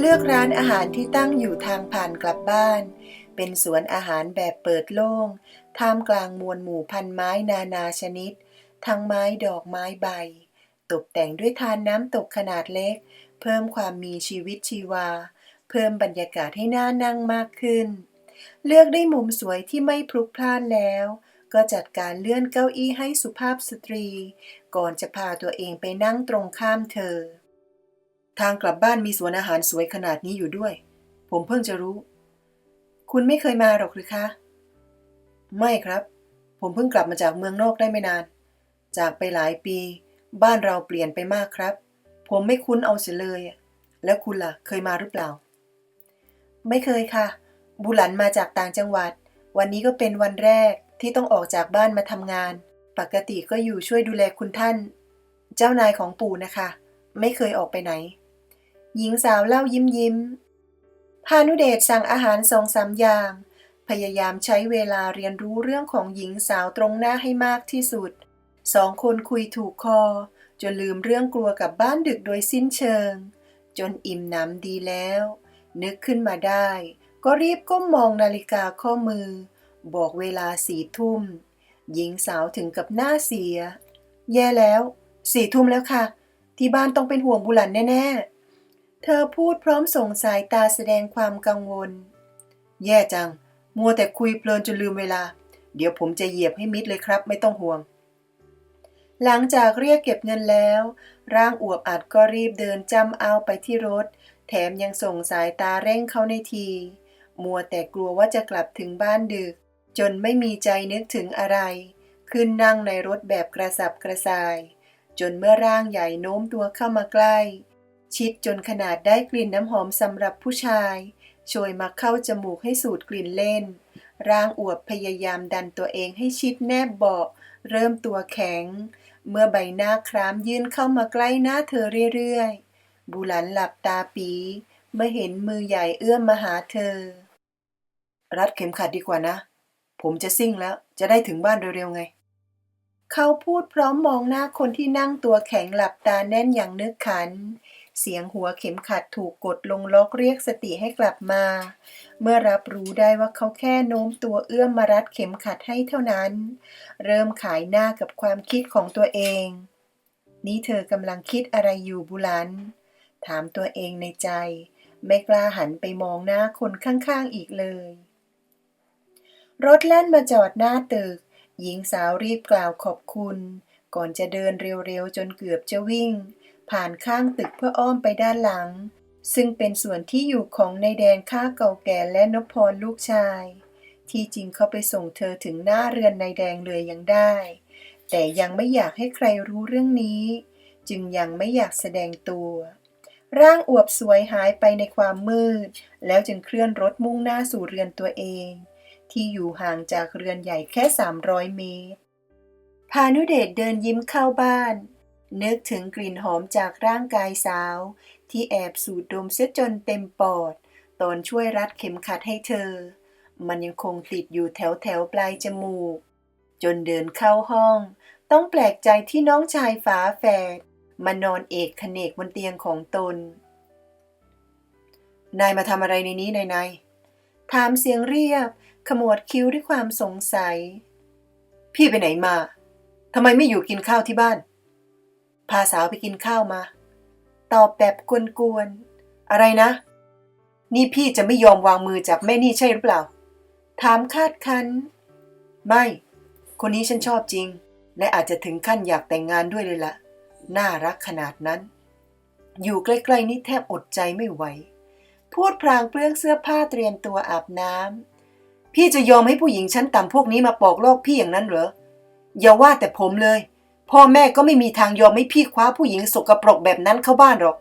เลือกร้านอาหารที่ตั้งอยู่ทางผ่านกลับบ้าน เป็นสวนอาหารแบบเปิดโล่ง ท่ามกลางมวลหมู่พันไม้นานาชนิด ทั้งไม้ดอกไม้ใบ ตกแต่งด้วยทานน้ำตกขนาดเล็ก เพิ่มความมีชีวิตชีวา เพิ่มบรรยากาศให้น่านั่งมากขึ้น เลือกได้มุมสวยที่ไม่พลุกพล่านแล้ว ก็จัดการเลื่อนเก้าอี้ให้สุภาพสตรี ก่อนจะพาตัวเองไปนั่งตรงข้ามเธอ ทางกลับบ้านมีสวนอาหารสวยขนาดนี้อยู่ด้วย ผมเพิ่งจะรู้ คุณไม่เคยมาหรอกหรือคะ ไม่ครับ ผมเพิ่งกลับมาจากเมืองนอกได้ไม่นาน จากไปหลายปี บ้านเราเปลี่ยนไปมากครับ ผมไม่คุ้นเอาเสียเลย แล้วคุณล่ะ เคยมาหรือเปล่า ไม่เคยค่ะ บุหลันมาจากต่างจังหวัด วันนี้ก็เป็นวันแรกที่ต้องออกจากบ้านมาทำงาน ปกติก็อยู่ช่วยดูแลคุณท่าน เจ้านายของปู่นะคะ ไม่เคยออกไปไหน หญิงสาวเล่ายิ้มยิ้มพานุเดชสั่งอาหารสองสามอย่าง พยายามใช้เวลาเรียนรู้เรื่องของหญิงสาวตรงหน้าให้มากที่สุด สองคนคุยถูกคอ จนลืมเรื่องกลัวกลับบ้านดึกโดยสิ้นเชิง จนอิ่มหนำดีแล้ว นึกขึ้นมาได้ ก็รีบก้มมองนาฬิกาข้อมือ บอกเวลาสี่ทุ่ม หญิงสาวถึงกับหน้าเสีย แย่แล้ว สี่ทุ่มแล้วค่ะ ที่บ้านต้องเป็นห่วงบุหลันแน่ๆ เธอพูดพร้อมส่งสายตาแสดงความกังวล แย่จัง มัวแต่คุยเพลินจนลืมเวลา เดี๋ยวผมจะเหยียบให้มิดเลยครับ ไม่ต้องห่วง หลังจากเรียกเก็บเงินแล้ว ร่างอวบอัดก็รีบเดินจำเอาไปที่รถ แถมยังส่งสายตาเร่งเขาในที มัวแต่กลัวว่าจะกลับถึงบ้านดึก จนไม่มีใจนึกถึงอะไร ขึ้นนั่งในรถแบบกระสับกระส่าย จนเมื่อร่างใหญ่โน้มตัวเข้ามาใกล้ ชิดจนขนาดได้กลิ่นน้ำหอมสำหรับผู้ชายโชยมาเข้าจมูกให้สูดกลิ่นเล่น ร่างอวบพยายามดันตัวเองให้ชิดแนบเบาะเริ่มตัวแข็ง เมื่อใบหน้าครามยื่นเข้ามาใกล้หน้าเธอเรื่อยๆ บุหลันหลับตาปี เมื่อเห็นมือใหญ่เอื้อมมาหาเธอ รัดเข็มขัดดีกว่านะ ผมจะซิ่งแล้ว จะได้ถึงบ้านเร็วๆไง เขาพูดพร้อมมองหน้าคนที่นั่งตัวแข็งหลับตาแน่นอย่างนึกขัน เสียงหัวเข็มขัดถูกกดลงล็อกเรียกสติให้กลับมา เมื่อรับรู้ได้ว่าเขาแค่โน้มตัวเอื้อมมารัดเข็มขัดให้เท่านั้น เริ่มขายหน้ากับความคิดของตัวเอง นี่เธอกำลังคิดอะไรอยู่บุลัน ถามตัวเองในใจ ไม่กล้าหันไปมองหน้าคนข้างๆอีกเลย รถแล่นมาจอดหน้าตึก หญิงสาวรีบกล่าวขอบคุณ ก่อนจะเดินเร็วๆจนเกือบจะวิ่ง ผ่านข้างตึกเพื่ออ้อมไปด้านหลัง ซึ่งเป็นส่วนที่อยู่ของนายแดนข้าเก่าแก่และนพพรลูกชาย ที่จริงเขาไปส่งเธอถึงหน้าเรือนนายแดงเลยยังได้ แต่ยังไม่อยากให้ใครรู้เรื่องนี้ จึงยังไม่อยากแสดงตัว ร่างอวบสวยหายไปในความมืด แล้วจึงเคลื่อนรถมุ่งหน้าสู่เรือนตัวเอง ที่อยู่ห่างจากเรือนใหญ่แค่ 300 เมตรพานุเดชเดินยิ้มเข้าบ้าน นึกถึงกลิ่นหอมจากร่างกายสาว ที่แอบสูดดมเสียจนเต็มปอด ตอนช่วยรัดเข็มขัดให้เธอ มันยังคงติดอยู่แถวแถวปลายจมูก จนเดินเข้าห้อง ต้องแปลกใจที่น้องชายฝาแฝดมานอนเอกขเนกบนเตียงของตน นายมาทำอะไรในนี้นายนายถามเสียงเรียบ ขมวดคิ้วด้วยความสงสัย พี่ไปไหนมาทำไมไม่อยู่กินข้าวที่บ้าน พาสาวไปกินข้าวมา ตอบแบบกวนๆ อะไรนะ นี่พี่จะไม่ยอมวางมือจากแม่นี่ใช่หรือเปล่า ถามคาดคัน ไม่ คนนี้ฉันชอบจริง และอาจจะถึงขั้นอยากแต่งงานด้วยเลยละ่ะ น่ารักขนาดนั้น อยู่ใกล้ๆนี่แทบอดใจไม่ไหว พูดพลางเปลื้องเสื้อผ้าเตรียมตัวอาบน้ำ พี่จะยอมให้ผู้หญิงชั้นต่ำพวกนี้มาปอกลอกพี่อย่างนั้นเหรอ อย่าว่าแต่ผมเลย พ่อแม่ก็ไม่มีทางยอมให้พี่คว้าผู้หญิงสกปรกแบบนั้นเข้าบ้านหรอก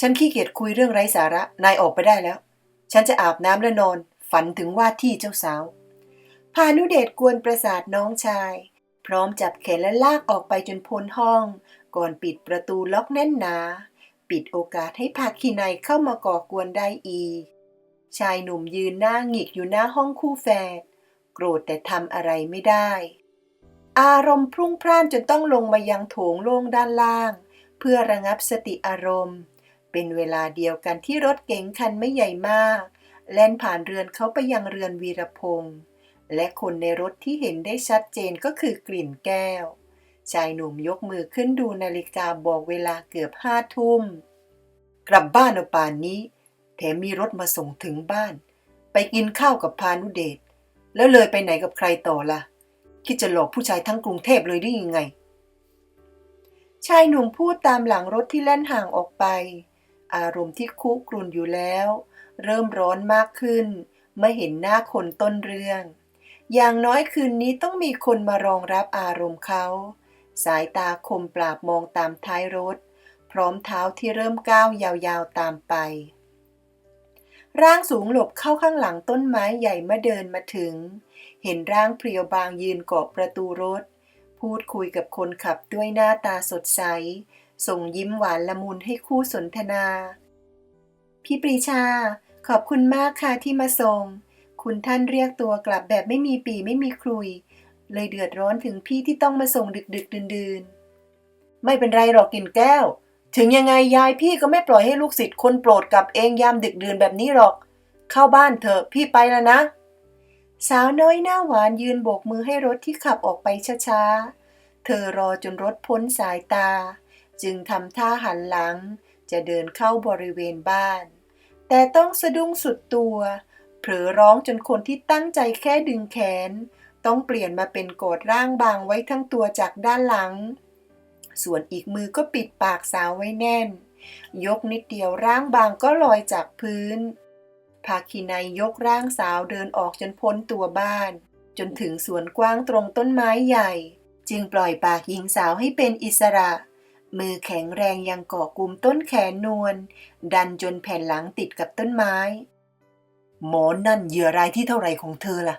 ฉันขี้เกียจคุยเรื่องไร้สาระ นายออกไปได้แล้ว ฉันจะอาบน้ำและนอน ฝันถึงว่าที่เจ้าสาว พานุเดชกวนประสาทน้องชาย พร้อมจับแขนและลากออกไปจนพ้นห้อง ก่อนปิดประตูล็อกแน่นหนา ปิดโอกาสให้ภาคีนัยเข้ามาก่อกวนได้อีก ชายหนุ่มยืนหน้าหงิกอยู่หน้าห้องคู่แฝด โกรธแต่ทำอะไรไม่ได้ อารมณ์พรุ่งพล่านจนต้องลงมายังโถงโล่งด้านล่าง เพื่อระงับสติอารมณ์ เป็นเวลาเดียวกันที่รถเก๋งคันไม่ใหญ่มาก แล่นผ่านเรือนเขาไปยังเรือนวีรพงษ์และคนในรถที่เห็นได้ชัดเจนก็คือกลิ่นแก้ว ชายหนุ่มยกมือขึ้นดูนาฬิกาบอกเวลาเกือบห้าทุ่ม กลับบ้านเอาป่านนี้ แถมมีรถมาส่งถึงบ้าน ไปกินข้าวกับพานุเดชแล้วเลยไปไหนกับใครต่อล่ะ คิดจะหลอกผู้ชายทั้งกรุงเทพเลยได้ยังไง ชายหนุ่มพูดตามหลังรถที่แล่นห่างออกไป อารมณ์ที่คุกรุ่นอยู่แล้ว เริ่มร้อนมากขึ้นเมื่อเห็นหน้าคนต้นเรื่อง อย่างน้อยคืนนี้ต้องมีคนมารองรับอารมณ์เขา สายตาคมปราบมองตามท้ายรถ พร้อมเท้าที่เริ่มก้าวยาวๆตามไป ร่างสูงหลบเข้าข้างหลังต้นไม้ใหญ่เมื่อเดินมาถึง เห็นร่างเพรียวบางยืนเกาะประตูรถ พูดคุยกับคนขับด้วยหน้าตาสดใส ส่งยิ้มหวานละมุนให้คู่สนทนา พี่ปรีชา ขอบคุณมากค่ะที่มาส่ง คุณท่านเรียกตัวกลับแบบไม่มีปีไม่มีครุย เลยเดือดร้อนถึงพี่ที่ต้องมาส่งดึกดึกดื่นดื่นไม่เป็นไรหรอกกินแก้ว ถึงยังไงยายพี่ก็ไม่ปล่อยให้ลูกศิษย์คนโปรดกลับเองยามดึกดื่นแบบนี้หรอก เข้าบ้านเถอะพี่ไปแล้วนะ สาวน้อยหน้าหวานยืนโบกมือให้รถที่ขับออกไปช้าๆ เธอรอจนรถพ้นสายตา จึงทำท่าหันหลัง จะเดินเข้าบริเวณบ้าน แต่ต้องสะดุ้งสุดตัว เผลอร้องจนคนที่ตั้งใจแค่ดึงแขน ต้องเปลี่ยนมาเป็นกอดร่างบางไว้ทั้งตัวจากด้านหลัง ส่วนอีกมือก็ปิดปากสาวไว้แน่น ยกนิดเดียวร่างบางก็ลอยจากพื้น ภาคีนายยกร่างสาวเดินออกจนพ้นตัวบ้าน จนถึงสวนกว้างตรงต้นไม้ใหญ่ จึงปล่อยปากหญิงสาวให้เป็นอิสระ มือแข็งแรงยังเกาะกลุ่มต้นแขนนวลดันจนแผ่นหลังติดกับต้นไม้ หมอนั่นเหยื่อรายที่เท่าไรของเธอล่ะ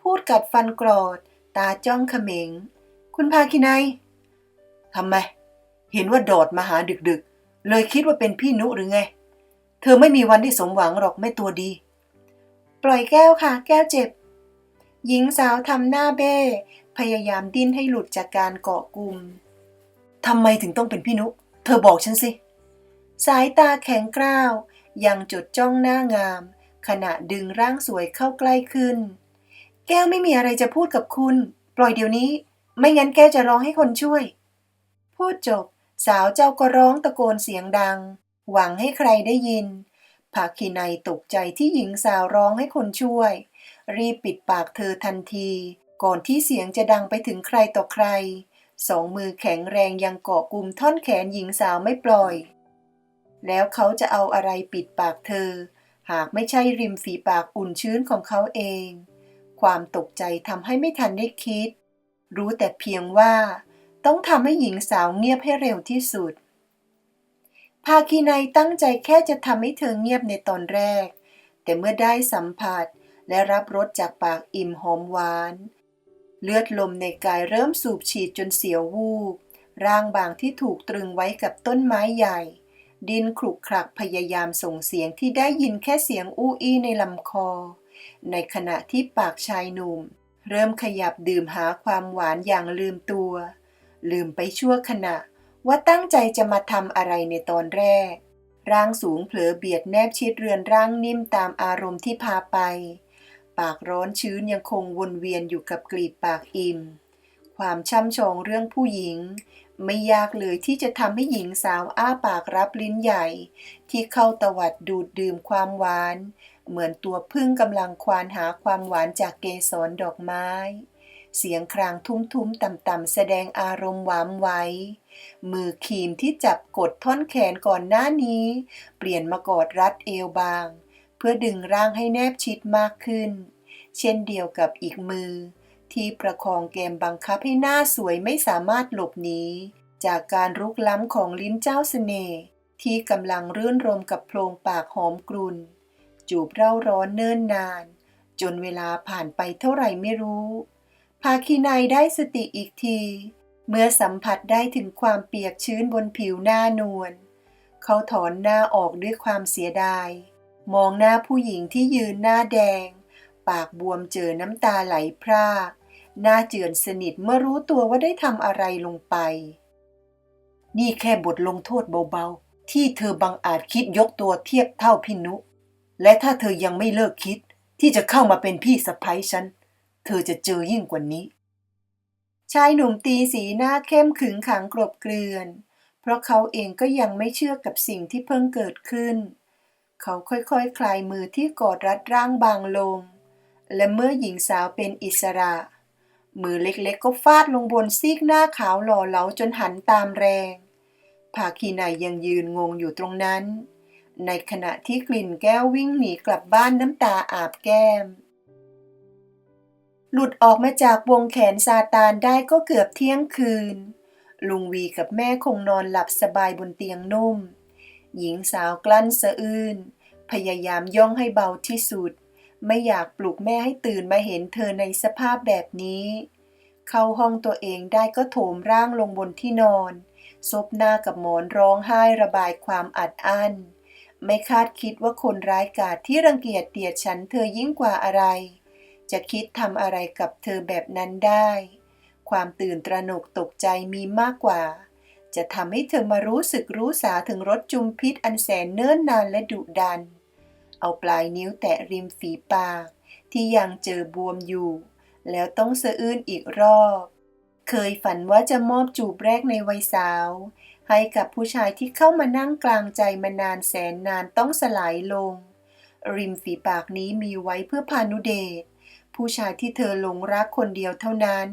พูดกัดฟันกรอด ตาจ้องเขม็ง คุณภาคินายทำไม เห็นว่าโดดมาหาดึกๆ เลยคิดว่าเป็นพี่นุหรือไง เธอไม่มีวันที่สมหวังหรอกแม่ตัวดี ปล่อยแก้วค่ะ แก้วเจ็บ หญิงสาวทำหน้าเบ้ พยายามดิ้นให้หลุดจากการเกาะกลุ่มทำไมถึงต้องเป็นพี่นุ เธอบอกฉันสิ สายตาแข็งกร้าว ยังจดจ้องหน้างาม ขณะดึงร่างสวยเข้าใกล้ขึ้น แก้วไม่มีอะไรจะพูดกับคุณ ปล่อยเดี๋ยวนี้ ไม่งั้นแก้วจะร้องให้คนช่วย พูดจบ สาวเจ้าก็ร้องตะโกนเสียงดัง หวังให้ใครได้ยินภาคีนัยตกใจที่หญิงสาวร้องให้คนช่วย รีบปิดปากเธอทันที ก่อนที่เสียงจะดังไปถึงใครต่อใคร สองมือแข็งแรงยังเกาะกลุ่มท่อนแขนหญิงสาวไม่ปล่อย แล้วเขาจะเอาอะไรปิดปากเธอ หากไม่ใช่ริมฝีปากอุ่นชื้นของเขาเอง ความตกใจทำให้ไม่ทันได้คิด รู้แต่เพียงว่า ต้องทำให้หญิงสาวเงียบให้เร็วที่สุด ภาคีนัยตั้งใจแค่จะทำให้เธอเงียบในตอนแรก แต่เมื่อได้สัมผัสและรับรสจากปากอิ่มหอมหวาน เลือดลมในกายเริ่มสูบฉีดจนเสียววูบ ร่างบางที่ถูกตรึงไว้กับต้นไม้ใหญ่ ดินคลุกคลักพยายามส่งเสียงที่ได้ยินแค่เสียงอู้อี้ในลำคอ ในขณะที่ปากชายหนุ่ม เริ่มขยับดื่มหาความหวานอย่างลืมตัว ลืมไปชั่วขณะ ว่าตั้งใจจะมาทำอะไรในตอนแรก ร่างสูงเผลอเบียดแนบชิดเรือนร่างนิ่มตามอารมณ์ที่พาไป ปากร้อนชื้นยังคงวนเวียนอยู่กับกลีบปากอิ่ม ความช่ำชองเรื่องผู้หญิง ไม่ยากเลยที่จะทำให้หญิงสาวอ้าปากรับลิ้นใหญ่ ที่เข้าตวัดดูดดื่มความหวาน เหมือนตัวพึ่งกำลังควานหาความหวานจากเกสรดอกไม้ เสียงครางทุ้มๆต่ำๆแสดงอารมณ์หวามไว้ มือขีมที่จับกดท่อนแขนก่อนหน้านี้ เปลี่ยนมากอดรัดเอวบาง เพื่อดึงร่างให้แนบชิดมากขึ้น เช่นเดียวกับอีกมือ ที่ประคองแกมบังคับให้หน้าสวยไม่สามารถหลบหนีจากการรุกล้ำของลิ้นเจ้าเสน่ห์ที่กำลังรื่นรมกับโพรงปากหอมกรุ่นจูบเร่าร้อนเนิ่นนาน จนเวลาผ่านไปเท่าไหร่ไม่รู้ ภาคีนายได้สติอีกที เมื่อสัมผัสได้ถึงความเปียกชื้นบนผิวหน้านวลเขาถอนหน้าออกด้วยความเสียดาย มองหน้าผู้หญิงที่ยืนหน้าแดง ปากบวมเจอน้ำตาไหลพรากหน้าเจือนสนิทเมื่อรู้ตัวว่าได้ทำอะไรลงไป นี่แค่บทลงโทษเบาๆ ที่เธอบังอาจคิดยกตัวเทียบเท่าพี่นุ และถ้าเธอยังไม่เลิกคิดที่จะเข้ามาเป็นพี่สะพ้ยฉัน เธอจะเจอยิ่งกว่านี้ ชายหนุ่มตีสีหน้าเข้มขึงขังกรบเกลื่อน เพราะเขาเองก็ยังไม่เชื่อกับสิ่งที่เพิ่งเกิดขึ้น เขาค่อยๆคคลายมือที่กอดรัดร่างบางลง และเมื่อหญิงสาวเป็นอิสระ มือเล็กๆก็ฟาดลงบนซีกหน้าขาวหล่อเหลาจนหันตามแรงภาคีนายยังยืนงงอยู่ตรงนั้น ในขณะที่กลิ่นแก้ววิ่งหนีกลับบ้านน้ำตาอาบแก้ม หลุดออกมาจากวงแขนซาตานได้ก็เกือบเที่ยงคืน ลุงวีกับแม่คงนอนหลับสบายบนเตียงนุ่ม หญิงสาวกลั้นสะอื้น พยายามย่องให้เบาที่สุด ไม่อยากปลุกแม่ให้ตื่นมาเห็นเธอในสภาพแบบนี้ เข้าห้องตัวเองได้ก็โถมร่างลงบนที่นอน ซบหน้ากับหมอนร้องไห้ระบายความอัดอั้น ไม่คาดคิดว่าคนร้ายกาจที่รังเกียจเดียดฉันเธอยิ่งกว่าอะไร จะคิดทำอะไรกับเธอแบบนั้นได้ ความตื่นตระหนกตกใจมีมากกว่า จะทำให้เธอมารู้สึกรู้สาถึงรสจุมพิษอันแสนเนิ่นนานและดุดัน เอาปลายนิ้วแตะริมฝีปาก ที่ยังเจอบวมอยู่ แล้วต้องสะอื้นอีกรอบ เคยฝันว่าจะมอบจูบแรกในวัยสาว ให้กับผู้ชายที่เข้ามานั่งกลางใจมานานแสนนานต้องสลายลง ริมฝีปากนี้มีไว้เพื่อพานุเดช ผู้ชายที่เธอหลงรักคนเดียวเท่านั้น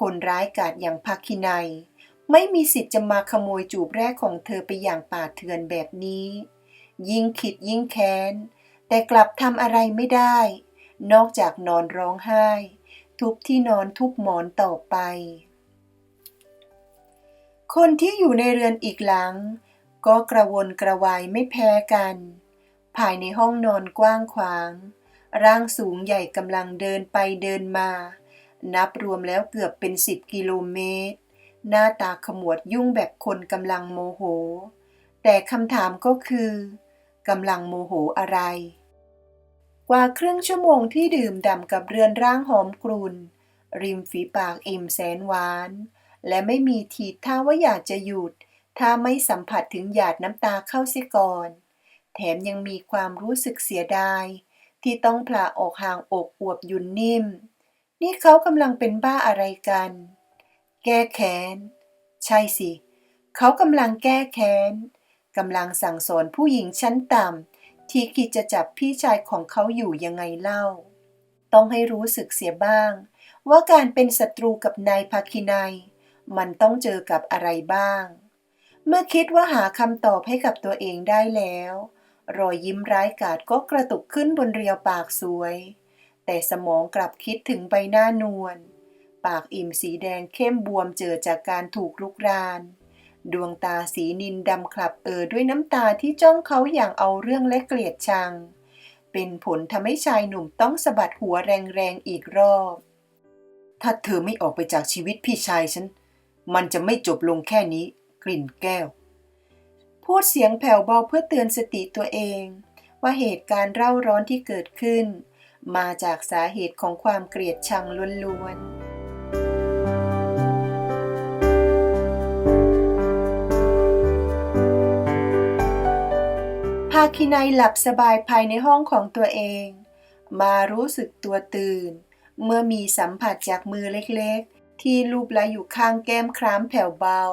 คนร้ายกาจอย่างภาคินัย ไม่มีสิทธิ์จะมาขโมยจูบแรกของเธอไปอย่างป่าเถื่อนแบบนี้ ยิ่งคิดยิ่งแค้น แต่กลับทำอะไรไม่ได้ นอกจากนอนร้องไห้ ทุบที่นอนทุบหมอนต่อไป คนที่อยู่ในเรือนอีกหลัง ก็กระวนกระวายไม่แพ้กัน ภายในห้องนอนกว้างขวาง ร่างสูงใหญ่กำลังเดินไปเดินมา นับรวมแล้วเกือบเป็นสิบกิโลเมตร หน้าตาขมวดยุ่งแบบคนกำลังโมโห แต่คำถามก็คือกำลังโมโหอะไร กว่าครึ่งชั่วโมงที่ดื่มด่ำกับเรือนร่างหอมกลุ่นริมฝีปากอิ่มแสนหวาน และไม่มีทีท่าว่าอยากจะหยุด ถ้าไม่สัมผัสถึงหยาดน้ำตาเข้าเสียก่อน แถมยังมีความรู้สึกเสียดาย ที่ต้องพลาออกห่างอกอวบยุ่นนิ่ม นี่เขากำลังเป็นบ้าอะไรกัน แก้แค้น ใช่สิ เขากำลังแก้แค้นกำลังสั่งสอนผู้หญิงชั้นต่ำที่คิดจะจับพี่ชายของเขาอยู่ยังไงเล่า ต้องให้รู้สึกเสียบ้าง ว่าการเป็นศัตรูกับนายภาคินายมันต้องเจอกับอะไรบ้าง เมื่อคิดว่าหาคำตอบให้กับตัวเองได้แล้ว รอยยิ้มร้ายกาจก็กระตุกขึ้นบนเรียวปากสวย แต่สมองกลับคิดถึงใบหน้านวล ปากอิ่มสีแดงเข้มบวมเจอจากการถูกลุกราน ดวงตาสีนินดำคลับเออด้วยน้ำตาที่จ้องเขาอย่างเอาเรื่องและเกลียดชัง เป็นผลทำให้ชายหนุ่มต้องสะบัดหัวแรงๆอีกรอบ ถ้าเธอไม่ออกไปจากชีวิตพี่ชายฉัน มันจะไม่จบลงแค่นี้ กลิ่นแก้ว พูดเสียงแผ่วเบาเพื่อเตือนสติตัวเอง ว่าเหตุการณ์เร่าร้อนที่เกิดขึ้น มาจากสาเหตุของความเกลียดชังล้วนๆภาคินัยหลับสบายภายในห้องของตัวเอง มารู้สึกตัวตื่น เมื่อมีสัมผัสจากมือเล็กๆ ที่ลูบไล้อยู่ข้างแก้มครามแผ่วเบา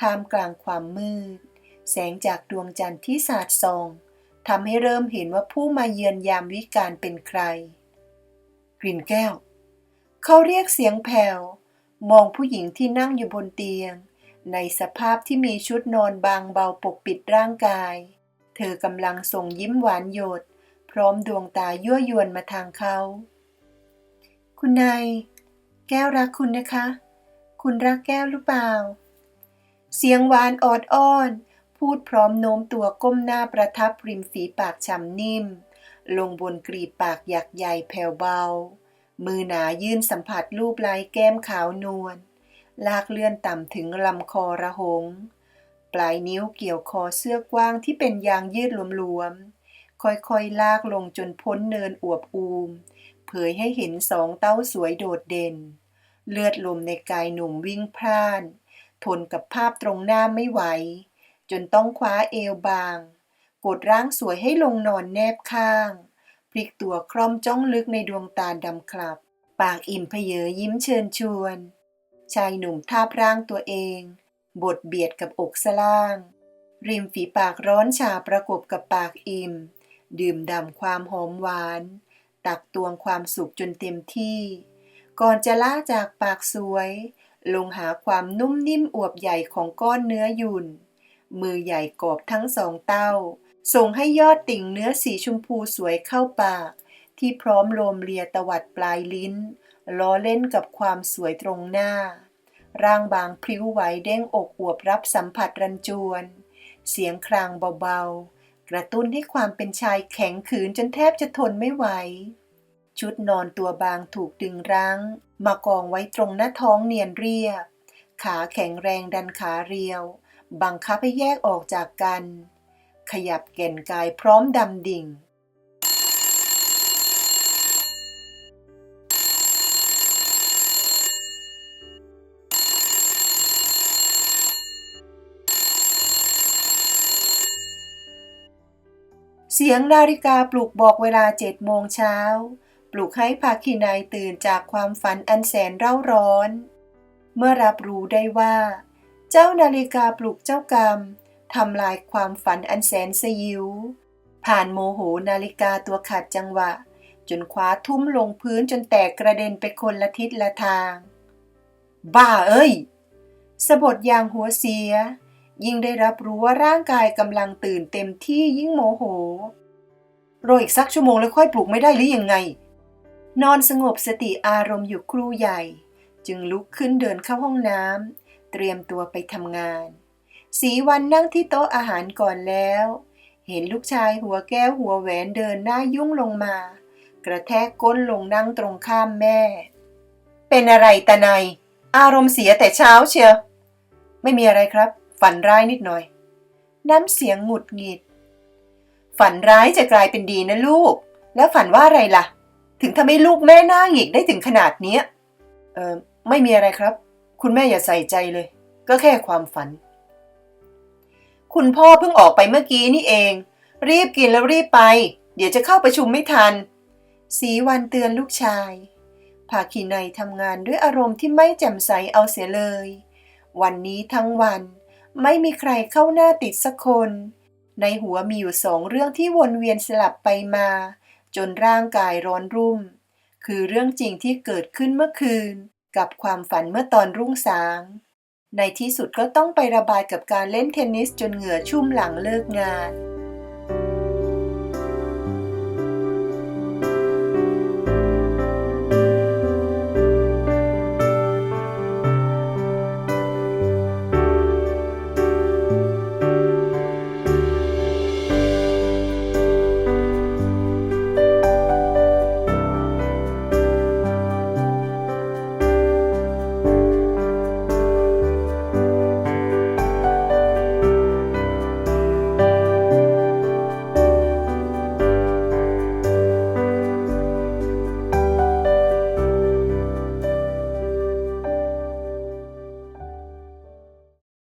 ท่ามกลางความมืด แสงจากดวงจันทร์ที่สาดส่องทำให้เริ่มเห็นว่าผู้มาเยือนยามวิกาลเป็นใคร กลิ่นแก้ว เขาเรียกเสียงแผ่ว มองผู้หญิงที่นั่งอยู่บนเตียง ในสภาพที่มีชุดนอนบางเบาปกปิดร่างกาย เธอกำลังส่งยิ้มหวานโยด พร้อมดวงตายั่วยวนมาทางเขา คุณนายแก้วรักคุณนะคะ คุณรักแก้วหรือเปล่า เสียงหวานออดอ้อน พูดพร้อมโน้มตัวก้มหน้าประทับริมฝีปากฉ่ำนิ่ม ลงบนกรีบปากหยักใหญ่แผ่วเบา มือหนายื่นสัมผัสรูปลายแก้มขาวนวล ลากเลื่อนต่ำถึงลำคอระหง ปลายนิ้วเกี่ยวคอเสื้อกว้างที่เป็นยางยืดหลวมๆ ค่อยๆ ลากลงจนพ้นเนินอวบอูม เผยให้เห็นสองเต้าสวยโดดเด่น เลือดลมในกายหนุ่มวิ่งพล่าน ทนกับภาพตรงหน้าไม่ไหว จนต้องคว้าเอวบาง กดร่างสวยให้ลงนอนแนบข้าง พลิกตัวคล่อมจ้องลึกในดวงตาดำคลับ ปากอิ่มเพเยอยิ้มเชิญชวน ชายหนุ่มทาบร่างตัวเองบดเบียดกับอกสล่าง ริมฝีปากร้อนชาประกบกับปากอิ่ม ดื่มด่ำความหอมหวาน ตักตวงความสุขจนเต็มที่ ก่อนจะล่าจากปากสวย ลงหาความนุ่มนิ่มอวบใหญ่ของก้อนเนื้อหยุ่น มือใหญ่กอบทั้งสองเต้า ส่งให้ยอดติ่งเนื้อสีชมพูสวยเข้าปาก ที่พร้อมโลมเลียตวัดปลายลิ้น ล้อเล่นกับความสวยตรงหน้า ร่างบางพริ้วไหวเด้งอกอวบรับสัมผัสรันจวน เสียงครางเบาๆ กระตุ้นให้ความเป็นชายแข็งขืนจนแทบจะทนไม่ไหว ชุดนอนตัวบางถูกดึงรั้ง มากองไว้ตรงหน้าท้องเนียนเรียบ ขาแข็งแรงดันขาเรียว บังคับให้แยกออกจากกัน ขยับแก่นกายพร้อมดำดิ่ง เสียงนาฬิกาปลุกบอกเวลาเจ็ดโมงเช้า ปลุกให้ภาคีนายตื่นจากความฝันอันแสนเร่าร้อน เมื่อรับรู้ได้ว่า เจ้านาฬิกาปลุกเจ้ากรรมทำลายความฝันอันแสนสยิว ผ่านโมโหนาฬิกาตัวขัดจังหวะ จนคว้าทุ่มลงพื้นจนแตกกระเด็นไปคนละทิศละทาง บ้าเอ้ยสะบดอย่างหัวเสีย ยิ่งได้รับรู้ว่าร่างกายกำลังตื่นเต็มที่ยิ่งโมโห รออีกสักชั่วโมงแล้วค่อยปลุกไม่ได้หรือยังไง นอนสงบสติอารมณ์อยู่ครู่ใหญ่ จึงลุกขึ้นเดินเข้าห้องน้ำ เตรียมตัวไปทำงาน สีวันนั่งที่โต๊ะอาหารก่อนแล้ว เห็นลูกชายหัวแก้วหัวแหวนเดินหน้ายุ่งลงมา กระแทกก้นลงนั่งตรงข้ามแม่ เป็นอะไรตาในอารมณ์เสียแต่เช้าเชียว ไม่มีอะไรครับ ฝันร้ายนิดหน่อย น้ำเสียงหงุดหงิด ฝันร้ายจะกลายเป็นดีนะลูก แล้วฝันว่าอะไรล่ะ ถึงทำให้ลูกแม่หน้าหงิกได้ถึงขนาดนี้เออไม่มีอะไรครับ คุณแม่อย่าใส่ใจเลย ก็แค่ความฝัน คุณพ่อเพิ่งออกไปเมื่อกี้นี่เอง รีบกินแล้วรีบไป เดี๋ยวจะเข้าประชุมไม่ทัน สีวันเตือนลูกชายภาคีในทำงานด้วยอารมณ์ที่ไม่แจ่มใสเอาเสียเลย วันนี้ทั้งวันไม่มีใครเข้าหน้าติดสักคน ในหัวมีอยู่สองเรื่องที่วนเวียนสลับไปมา จนร่างกายร้อนรุ่ม คือเรื่องจริงที่เกิดขึ้นเมื่อคืน กับความฝันเมื่อตอนรุ่งสาง ในที่สุดก็ต้องไประบายกับการเล่นเทนนิสจนเหงื่อชุ่มหลังเลิกงาน